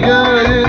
yeah.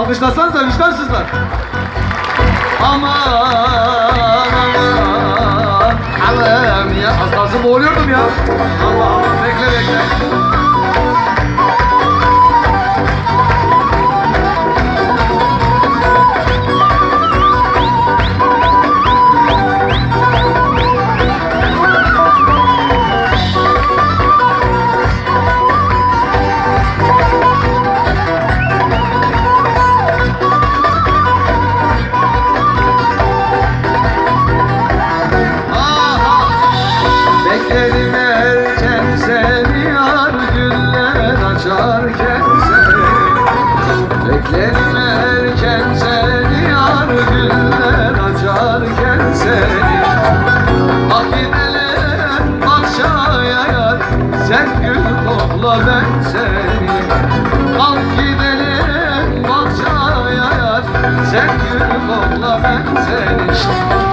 Alkışlasanız da vicdansızlar. Aman aman aman ya. Az kalsın boğuluyordum ya. Allah Allah bekle bekle. Al gidelim bahçaya Sen gül ola ben seni.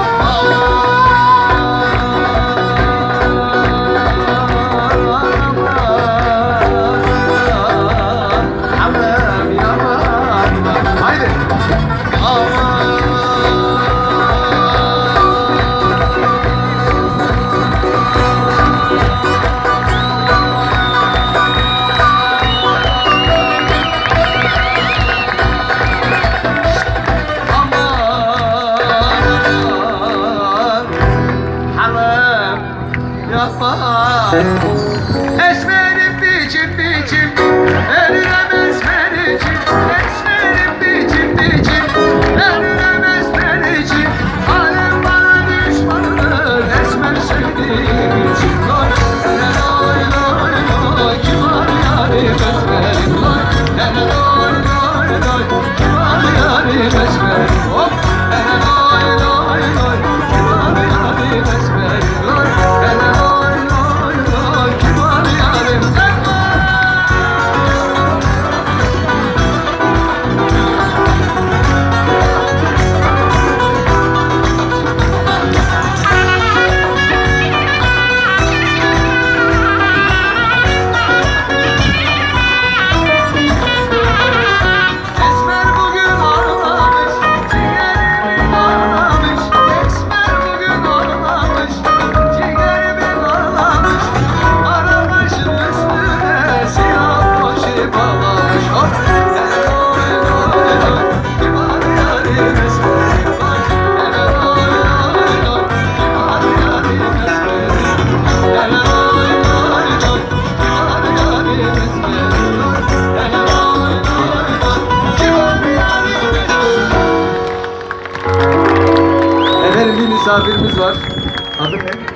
rafa. Esmerim biçim biçim Erirem esmericim Esmerim misafirimiz var. Adı ne?